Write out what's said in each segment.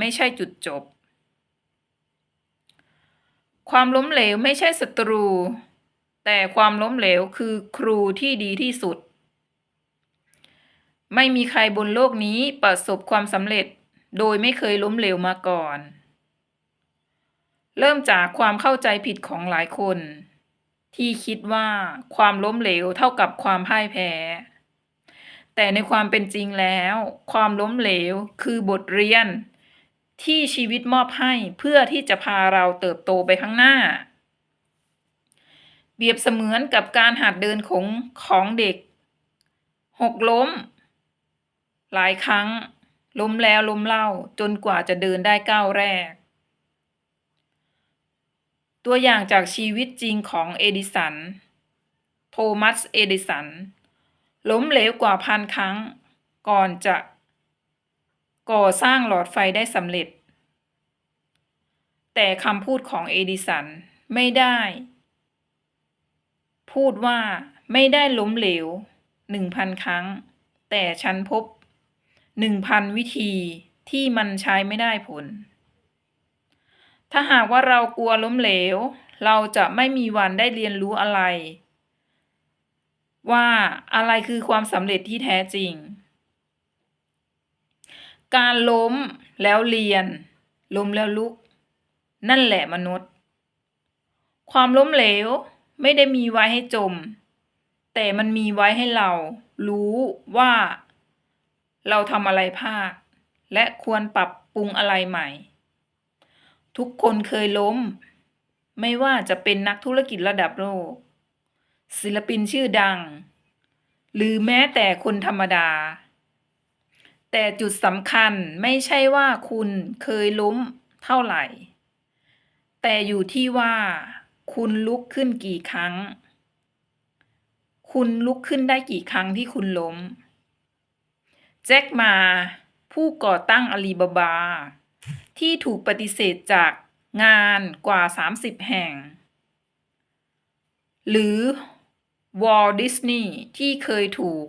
ไม่ใช่จุดจบ ความล้มเหลวไม่ใช่ศัตรู แต่ความล้มเหลวคือครูที่ดีที่สุด ไม่มีใครบนโลกนี้ประสบความสำเร็จโดยไม่เคยล้มเหลวมาก่อน เริ่มจากความเข้าใจผิดของหลายคน ที่คิดว่าความล้มเหลวเท่ากับความพ่ายแพ้ แต่ในความเป็นจริงแล้ว ความล้มเหลวคือบทเรียน ที่ชีวิตมอบให้เพื่อที่จะพาเราเติบโตไปข้างหน้า เปรียบเสมือนกับการหัดเดินของของเด็ก หกล้ม หลายครั้ง ล้มแล้วล้มเล่าจนกว่าจะเดินได้ก้าวแรก ตัวอย่างจากชีวิตจริงของเอดิสัน โทมัส เอดิสัน ล้มเหลวกว่าพันครั้ง ก่อนจะ ก่อสร้างหลอดไฟได้สำเร็จ แต่คำพูดของเอดิสันไม่ได้ พูดว่าไม่ได้ล้มเหลวหนึ่งพันครั้ง แต่ฉันพบหนึ่งพันวิธีที่มันใช้ไม่ได้ผล ถ้าหากว่าเรากลัวล้มเหลว เราจะไม่มีวันได้เรียนรู้อะไร ว่าอะไรคือความสำเร็จที่แท้จริง การล้มแล้วเรียน ล้มแล้วลุก นั่นแหละมนุษย์ ความล้มเหลวไม่ได้มีไว้ให้จม แต่มันมีไว้ให้เรา รู้ว่า เราทำอะไรพลาดและควรปรับปรุงอะไรใหม่ ทุกคนเคยล้ม ไม่ว่าจะเป็นนักธุรกิจระดับโลก ศิลปินชื่อดัง หรือแม้แต่คนธรรมดา แต่จุดสำคัญไม่ใช่ว่าคุณเคยล้มเท่าไหร่ แต่อยู่ที่ว่า คุณลุกขึ้นกี่ครั้ง คุณลุกขึ้นได้กี่ครั้งที่คุณล้ม แจ็คมา ผู้ก่อตั้งอาลีบาบา ที่ถูกปฏิเสธจากงานกว่า 30 แห่ง หรือวอลดิสนีย์ที่เคยถูก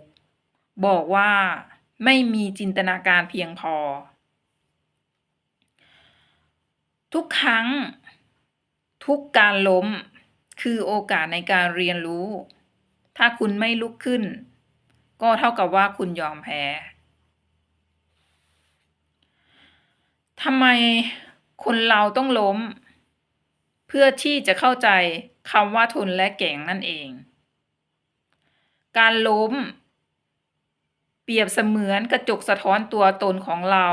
บอกว่า ไม่มีจินตนาการเพียงพอ ทุกครั้ง ทุกการล้ม คือโอกาสในการเรียนรู้ ถ้าคุณไม่ลุกขึ้น ก็เท่ากับว่าคุณยอมแพ้ทำไมคนเราต้องล้ม เพื่อที่จะเข้าใจคำว่าทนและแก่งนั่นเอง การล้ม เปรียบเสมือนกระจกสะท้อนตัวตนของเรา